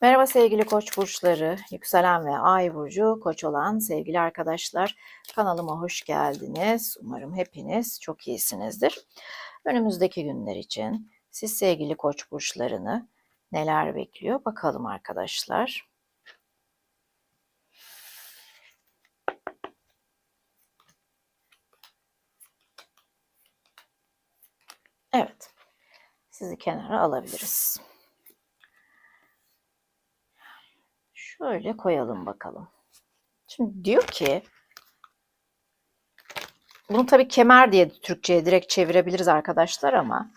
Merhaba sevgili koç burçları, yükselen ve ay burcu koç olan sevgili arkadaşlar. Kanalıma hoş geldiniz. Umarım hepiniz çok iyisinizdir. Önümüzdeki günler için siz sevgili koç burçlarını neler bekliyor bakalım arkadaşlar. Evet. Sizi kenara alabiliriz. Şöyle koyalım bakalım. Şimdi diyor ki bunu tabii kemer diye Türkçe'ye direkt çevirebiliriz arkadaşlar ama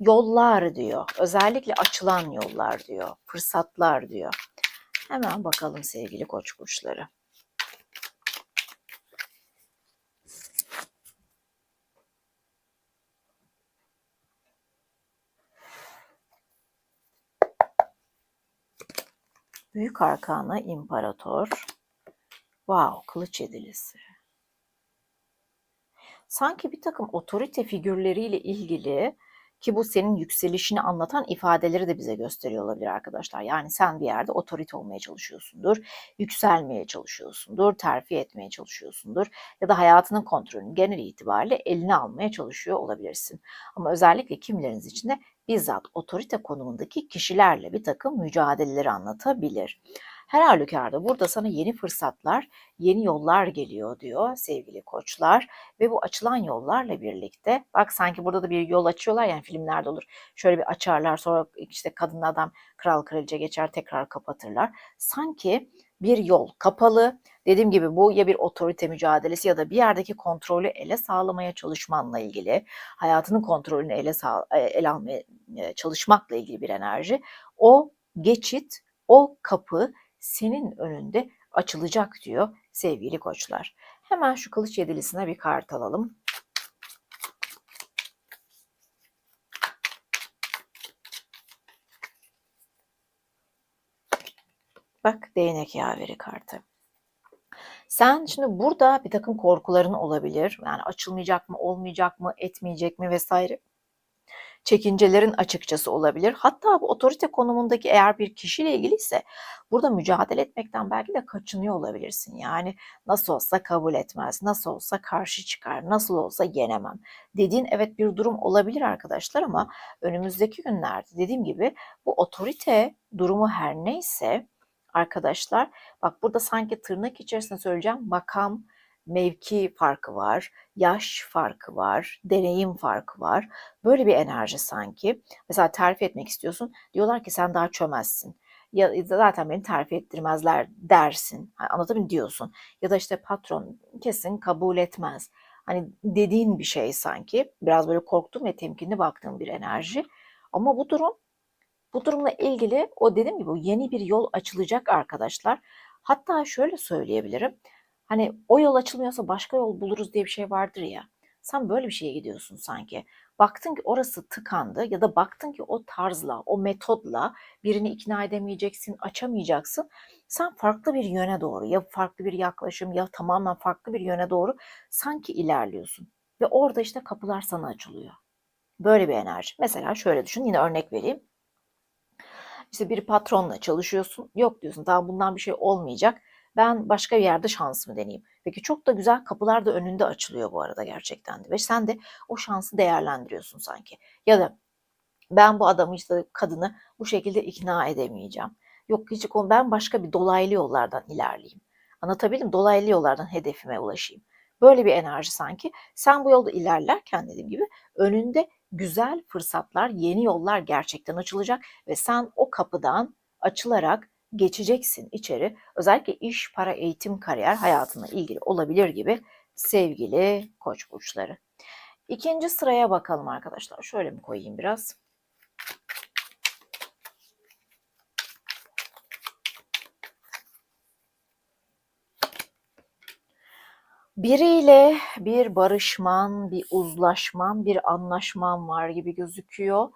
yollar diyor. Özellikle açılan yollar diyor. Fırsatlar diyor. Hemen bakalım sevgili koç burçları. Büyük Arkana İmparator. Wow, kılıç edilisi. Sanki bir takım otorite figürleriyle ilgili ki bu senin yükselişini anlatan ifadeleri de bize gösteriyor olabilir arkadaşlar. Yani sen bir yerde otorite olmaya çalışıyorsundur, yükselmeye çalışıyorsundur, terfi etmeye çalışıyorsundur ya da hayatının kontrolünü genel itibariyle eline almaya çalışıyor olabilirsin. Ama özellikle kimileriniz için de bizzat otorite konumundaki kişilerle bir takım mücadeleleri anlatabilir. Her halükarda burada sana yeni fırsatlar, yeni yollar geliyor diyor sevgili koçlar. Ve bu açılan yollarla birlikte bak sanki burada da bir yol açıyorlar yani filmlerde olur. Şöyle bir açarlar sonra işte kadın adam kral kraliçe geçer tekrar kapatırlar. Sanki bir yol kapalı. Dediğim gibi bu ya bir otorite mücadelesi ya da bir yerdeki kontrolü ele sağlamaya çalışmanla ilgili, hayatının kontrolünü ele, sağ, e, ele almaya e, çalışmakla ilgili bir enerji. O geçit, o kapı senin önünde açılacak diyor sevgili koçlar. Hemen şu kılıç yedilisine bir kart alalım. Bak değnek yaveri kartı. Sen şimdi burada bir takım korkuların olabilir. Yani açılmayacak mı, olmayacak mı, etmeyecek mi vesaire çekincelerin açıkçası olabilir. Hatta bu otorite konumundaki eğer bir kişiyle ilgiliyse burada mücadele etmekten belki de kaçınıyor olabilirsin. Yani nasıl olsa kabul etmez, nasıl olsa karşı çıkar, nasıl olsa yenemem dediğin evet bir durum olabilir arkadaşlar ama önümüzdeki günlerde dediğim gibi bu otorite durumu her neyse arkadaşlar bak burada sanki tırnak içerisinde söyleyeceğim makam, mevki farkı var, yaş farkı var, deneyim farkı var. Böyle bir enerji sanki. Mesela terfi etmek istiyorsun. Diyorlar ki sen daha çömezsin. Ya zaten beni terfi ettirmezler dersin. Hani anladın diyorsun. Ya da işte patron kesin kabul etmez. Hani dediğin bir şey sanki. Biraz böyle korktum ve temkinli baktığım bir enerji. Ama bu durum bu durumla ilgili o dediğim gibi yeni bir yol açılacak arkadaşlar. Hatta şöyle söyleyebilirim. Hani o yol açılmıyorsa başka yol buluruz diye bir şey vardır ya. Sen böyle bir şeye gidiyorsun sanki. Baktın ki orası tıkandı ya da baktın ki o tarzla, o metodla birini ikna edemeyeceksin, açamayacaksın. Sen farklı bir yöne doğru ya farklı bir yaklaşım ya tamamen farklı bir yöne doğru sanki ilerliyorsun. Ve orada işte kapılar sana açılıyor. Böyle bir enerji. Mesela şöyle düşün, yine örnek vereyim. İşte bir patronla çalışıyorsun. Yok diyorsun tamam bundan bir şey olmayacak ben başka bir yerde şansımı deneyeyim. Peki çok da güzel kapılar da önünde açılıyor bu arada gerçekten de. Ve sen de o şansı değerlendiriyorsun sanki. Ya da ben bu adamı işte kadını bu şekilde ikna edemeyeceğim. Yok hiç ben başka bir dolaylı yollardan ilerleyeyim. Anlatabildim? Dolaylı yollardan hedefime ulaşayım. Böyle bir enerji sanki. Sen bu yolda ilerlerken dediğim gibi önünde güzel fırsatlar, yeni yollar gerçekten açılacak ve sen o kapıdan açılarak geçeceksin içeri. Özellikle iş, para, eğitim, kariyer hayatına ilgili olabilir gibi sevgili koç burçları. İkinci sıraya bakalım arkadaşlar. Şöyle mi koyayım biraz? Biriyle bir barışman, bir uzlaşman, bir anlaşman var gibi gözüküyor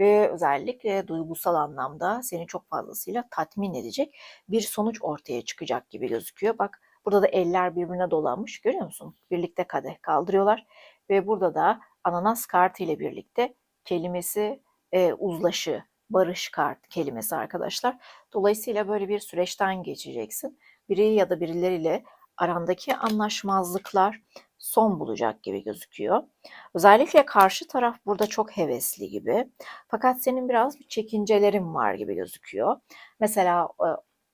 ve özellikle duygusal anlamda seni çok fazlasıyla tatmin edecek bir sonuç ortaya çıkacak gibi gözüküyor. Bak burada da eller birbirine dolanmış görüyor musun? Birlikte kadeh kaldırıyorlar ve burada da ananas kartı ile birlikte kelimesi e, uzlaşı barış kart kelimesi arkadaşlar. Dolayısıyla böyle bir süreçten geçeceksin. Biri ya da birileriyle arandaki anlaşmazlıklar son bulacak gibi gözüküyor. Özellikle karşı taraf burada çok hevesli gibi. Fakat senin biraz bir çekincelerin var gibi gözüküyor. Mesela e,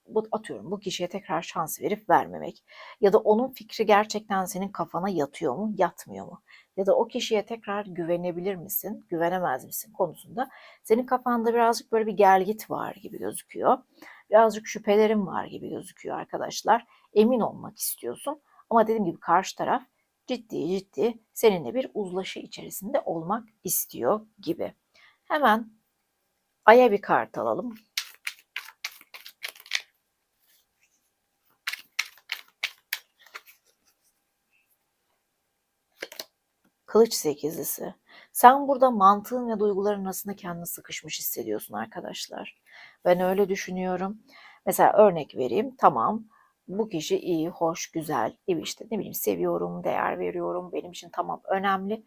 bu atıyorum bu kişiye tekrar şans verip vermemek ya da onun fikri gerçekten senin kafana yatıyor mu, yatmıyor mu? Ya da o kişiye tekrar güvenebilir misin, güvenemez misin konusunda senin kafanda birazcık böyle bir gelgit var gibi gözüküyor. Birazcık şüphelerin var gibi gözüküyor arkadaşlar. Emin olmak istiyorsun ama dediğim gibi karşı taraf ciddi ciddi seninle bir uzlaşı içerisinde olmak istiyor gibi. Hemen Ay'a bir kart alalım. Kılıç sekizlisi. Sen burada mantığın ve duyguların arasında kendini sıkışmış hissediyorsun arkadaşlar. Ben öyle düşünüyorum. Mesela örnek vereyim. Tamam bu kişi iyi, hoş, güzel, işte ne bileyim seviyorum, değer veriyorum, benim için tamam önemli.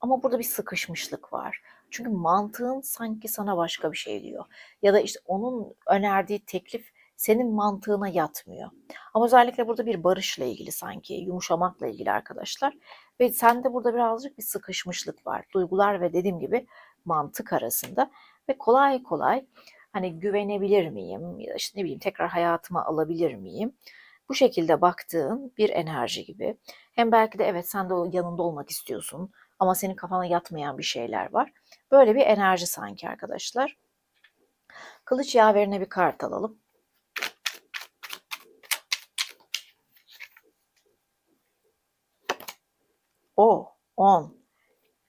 Ama burada bir sıkışmışlık var. Çünkü mantığın sanki sana başka bir şey diyor. Ya da işte onun önerdiği teklif senin mantığına yatmıyor. Ama özellikle burada bir barışla ilgili sanki, yumuşamakla ilgili arkadaşlar. Ve sende burada birazcık bir sıkışmışlık var. Duygular ve dediğim gibi mantık arasında. Ve kolay kolay hani güvenebilir miyim? Ya işte ne bileyim tekrar hayatıma alabilir miyim? Bu şekilde baktığın bir enerji gibi. Hem belki de evet sen de o yanında olmak istiyorsun ama senin kafana yatmayan bir şeyler var. Böyle bir enerji sanki arkadaşlar. Kılıç yaverine bir kart alalım. O 10.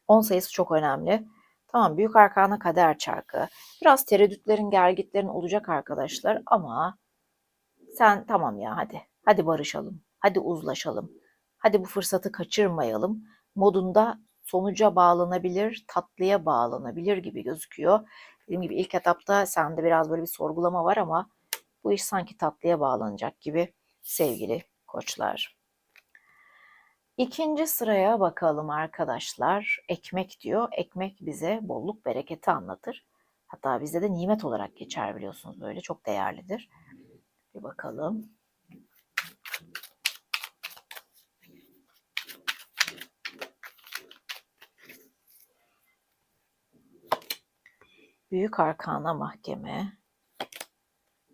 10 sayısı çok önemli. Tamam büyük arkana kader çarkı. Biraz tereddütlerin, gergitlerin olacak arkadaşlar ama sen tamam ya hadi. Hadi barışalım. Hadi uzlaşalım. Hadi bu fırsatı kaçırmayalım. Modunda sonuca bağlanabilir, tatlıya bağlanabilir gibi gözüküyor. Dediğim gibi ilk etapta sende biraz böyle bir sorgulama var ama bu iş sanki tatlıya bağlanacak gibi sevgili koçlar. İkinci sıraya bakalım arkadaşlar. Ekmek diyor. Ekmek bize bolluk bereketi anlatır. Hatta bizde de nimet olarak geçer biliyorsunuz böyle çok değerlidir. Bir bakalım. Büyük Arkana Mahkeme,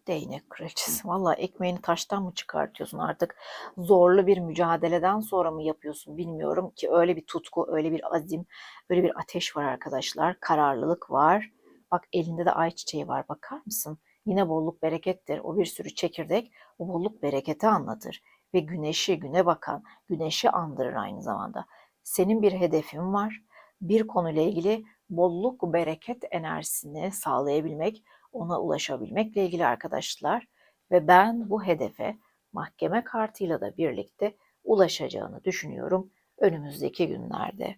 Değnek kraliçesi. Valla ekmeğini taştan mı çıkartıyorsun artık? Zorlu bir mücadeleden sonra mı yapıyorsun bilmiyorum ki öyle bir tutku, öyle bir azim, öyle bir ateş var arkadaşlar. Kararlılık var. Bak elinde de ayçiçeği var bakar mısın? Yine bolluk berekettir. O bir sürü çekirdek o bolluk bereketi anlatır. Ve güneşi, güne bakan, güneşi andırır aynı zamanda. Senin bir hedefin var. Bir konuyla ilgili bolluk, bereket enerjisini sağlayabilmek, ona ulaşabilmekle ilgili arkadaşlar ve ben bu hedefe mahkeme kartıyla da birlikte ulaşacağını düşünüyorum önümüzdeki günlerde.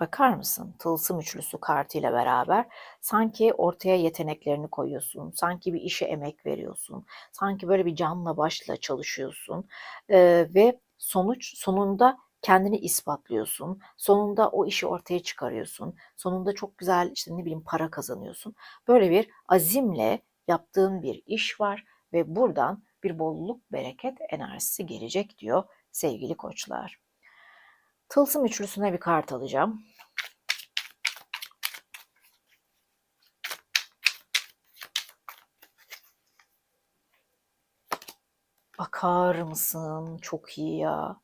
Bakar mısın? Tılsım üçlüsü kartıyla beraber sanki ortaya yeteneklerini koyuyorsun. Sanki bir işe emek veriyorsun. Sanki böyle bir canla başla çalışıyorsun. Ee, ve sonuç sonunda kendini ispatlıyorsun. Sonunda o işi ortaya çıkarıyorsun. Sonunda çok güzel işte ne bileyim para kazanıyorsun. Böyle bir azimle yaptığın bir iş var ve buradan bir bolluk bereket enerjisi gelecek diyor sevgili koçlar. Tılsım üçlüsüne bir kart alacağım. Bakar mısın? Çok iyi ya.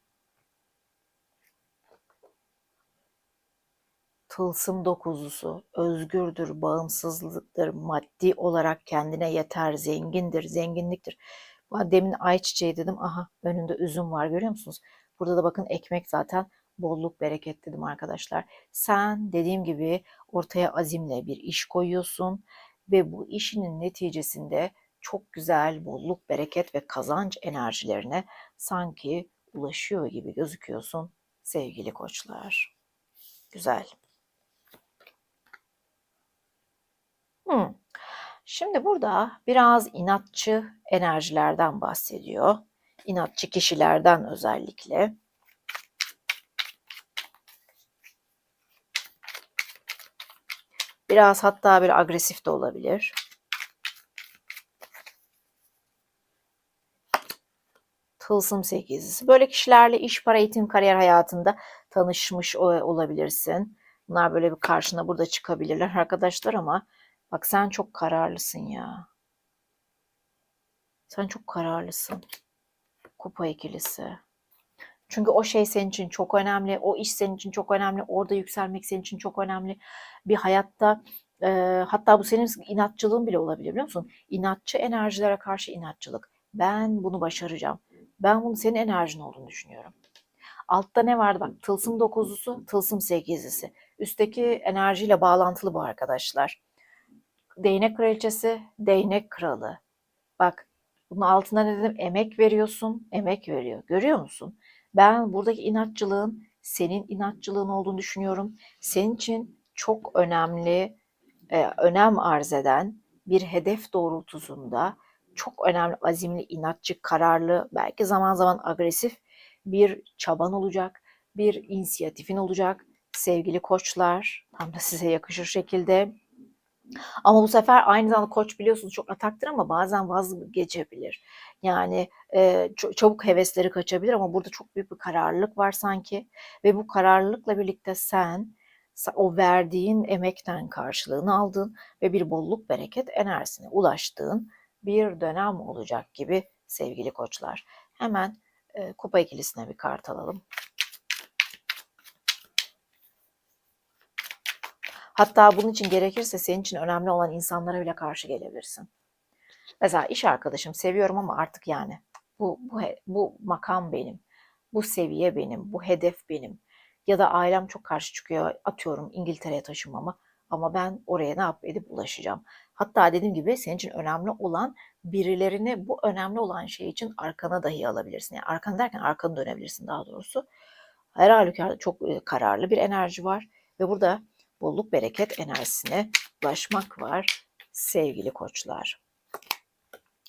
Tılsım dokuzusu, özgürdür, bağımsızlıktır, maddi olarak kendine yeter, zengindir, zenginliktir. Demin ayçiçeği dedim, aha önünde üzüm var görüyor musunuz? Burada da bakın ekmek zaten bolluk bereket dedim arkadaşlar. Sen dediğim gibi ortaya azimle bir iş koyuyorsun ve bu işinin neticesinde çok güzel bolluk, bereket ve kazanç enerjilerine sanki ulaşıyor gibi gözüküyorsun sevgili koçlar. Güzel. Hmm. Şimdi burada biraz inatçı enerjilerden bahsediyor. İnatçı kişilerden özellikle. Biraz hatta böyle agresif de olabilir. Tılsım sekizlisi. Böyle kişilerle iş, para, eğitim, kariyer hayatında tanışmış olabilirsin. Bunlar böyle bir karşına burada çıkabilirler arkadaşlar ama bak sen çok kararlısın ya. Sen çok kararlısın. Kupa ikilisi. Çünkü o şey senin için çok önemli. O iş senin için çok önemli. Orada yükselmek senin için çok önemli. Bir hayatta e, hatta bu senin inatçılığın bile olabilir biliyor musun? İnatçı enerjilere karşı inatçılık. Ben bunu başaracağım. Ben bunu senin enerjin olduğunu düşünüyorum. Altta ne vardı bak tılsım dokuzlusu, tılsım sekizlisi. Üstteki enerjiyle bağlantılı bu arkadaşlar. Değnek kraliçesi, değnek kralı. Bak bunun altına ne dedim? Emek veriyorsun, emek veriyor. Görüyor musun? Ben buradaki inatçılığın senin inatçılığın olduğunu düşünüyorum. Senin için çok önemli, e, önem arz eden bir hedef doğrultusunda çok önemli, azimli, inatçı, kararlı, belki zaman zaman agresif bir çaban olacak, bir inisiyatifin olacak. Sevgili koçlar, tam da size yakışır şekilde. Ama bu sefer aynı zamanda koç biliyorsunuz çok ataktır ama bazen vazgeçebilir. Yani e, çabuk hevesleri kaçabilir ama burada çok büyük bir kararlılık var sanki. Ve bu kararlılıkla birlikte sen o verdiğin emekten karşılığını aldın ve bir bolluk bereket enerjisine ulaştığın bir dönem olacak gibi sevgili koçlar. Hemen e, kupa ikilisine bir kart alalım. Hatta bunun için gerekirse senin için önemli olan insanlara bile karşı gelebilirsin. Mesela iş arkadaşım seviyorum ama artık yani bu, bu, bu makam benim, bu seviye benim, bu hedef benim. Ya da ailem çok karşı çıkıyor atıyorum İngiltere'ye taşınmama ama ben oraya ne yap edip ulaşacağım. Hatta dediğim gibi senin için önemli olan birilerini bu önemli olan şey için arkana dahi alabilirsin. Yani arkanı derken arkanı dönebilirsin daha doğrusu. Her halükarda çok kararlı bir enerji var ve burada bolluk bereket enerjisine ulaşmak var sevgili koçlar.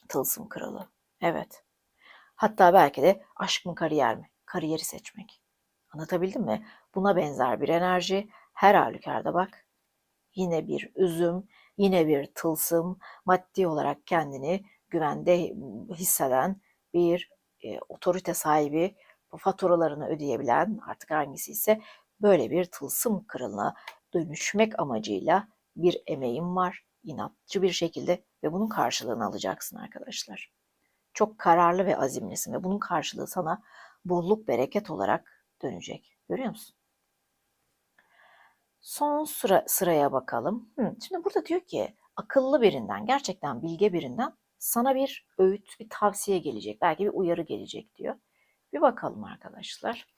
Tılsım kralı. Evet. Hatta belki de aşk mı kariyer mi? Kariyeri seçmek. Anlatabildim mi? Buna benzer bir enerji. Her halükarda bak. Yine bir üzüm, yine bir tılsım, maddi olarak kendini güvende hisseden bir e, otorite sahibi, faturalarını ödeyebilen artık hangisi ise böyle bir tılsım kralına dönüşmek amacıyla bir emeğim var inatçı bir şekilde ve bunun karşılığını alacaksın arkadaşlar. Çok kararlı ve azimlisin ve bunun karşılığı sana bolluk bereket olarak dönecek. Görüyor musun? Son sıra, sıraya bakalım. Hı, şimdi burada diyor ki akıllı birinden, gerçekten bilge birinden sana bir öğüt, bir tavsiye gelecek. Belki bir uyarı gelecek diyor. Bir bakalım arkadaşlar.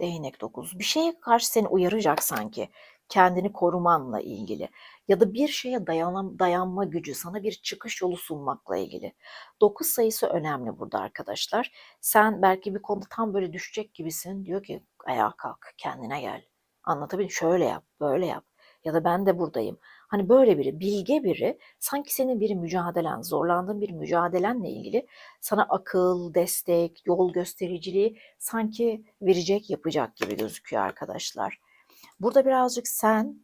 Değnek 9. Bir şeye karşı seni uyaracak sanki. Kendini korumanla ilgili ya da bir şeye dayanam, dayanma gücü, sana bir çıkış yolu sunmakla ilgili. 9 sayısı önemli burada arkadaşlar. Sen belki bir konuda tam böyle düşecek gibisin. Diyor ki ayağa kalk, kendine gel. Anlatabildim. Şöyle yap, böyle yap. Ya da ben de buradayım. Hani böyle biri, bilge biri, sanki senin bir mücadelen, zorlandığın bir mücadelenle ilgili sana akıl, destek, yol göstericiliği sanki verecek, yapacak gibi gözüküyor arkadaşlar. Burada birazcık sen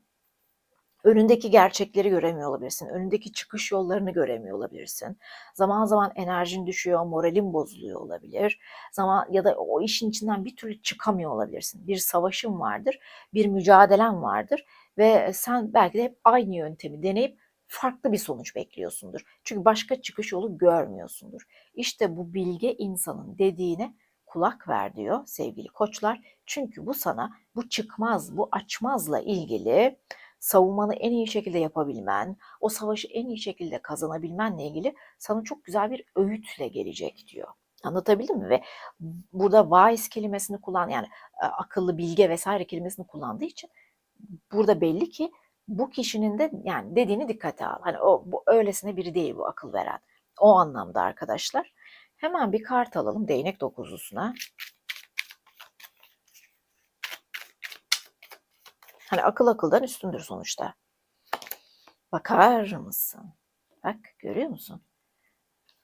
önündeki gerçekleri göremiyor olabilirsin. Önündeki çıkış yollarını göremiyor olabilirsin. Zaman zaman enerjin düşüyor, moralin bozuluyor olabilir. Zaman ya da o işin içinden bir türlü çıkamıyor olabilirsin. Bir savaşın vardır, bir mücadelen vardır ve sen belki de hep aynı yöntemi deneyip farklı bir sonuç bekliyorsundur. Çünkü başka çıkış yolu görmüyorsundur. İşte bu bilge insanın dediğine kulak ver diyor sevgili koçlar. Çünkü bu sana bu çıkmaz, bu açmazla ilgili savunmanı en iyi şekilde yapabilmen, o savaşı en iyi şekilde kazanabilmenle ilgili sana çok güzel bir öğütle gelecek diyor. Anlatabildim mi? Ve burada wise kelimesini kullan yani akıllı, bilge vesaire kelimesini kullandığı için burada belli ki bu kişinin de yani dediğini dikkate al. Hani o bu öylesine biri değil bu akıl veren. O anlamda arkadaşlar. Hemen bir kart alalım değnek dokuzlusuna. Hani akıl akıldan üstündür sonuçta. Bakar mısın? Bak görüyor musun?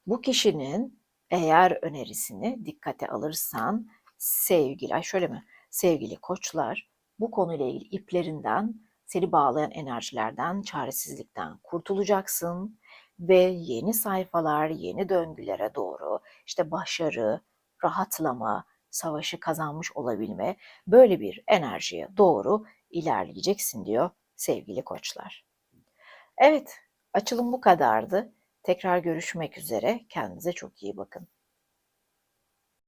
Bu kişinin eğer önerisini dikkate alırsan sevgili, ay şöyle mi? Sevgili koçlar bu konuyla ilgili iplerinden, seni bağlayan enerjilerden, çaresizlikten kurtulacaksın ve yeni sayfalar, yeni döngülere doğru işte başarı, rahatlama, savaşı kazanmış olabilme böyle bir enerjiye doğru ilerleyeceksin diyor sevgili koçlar. Evet, açılım bu kadardı. Tekrar görüşmek üzere. Kendinize çok iyi bakın.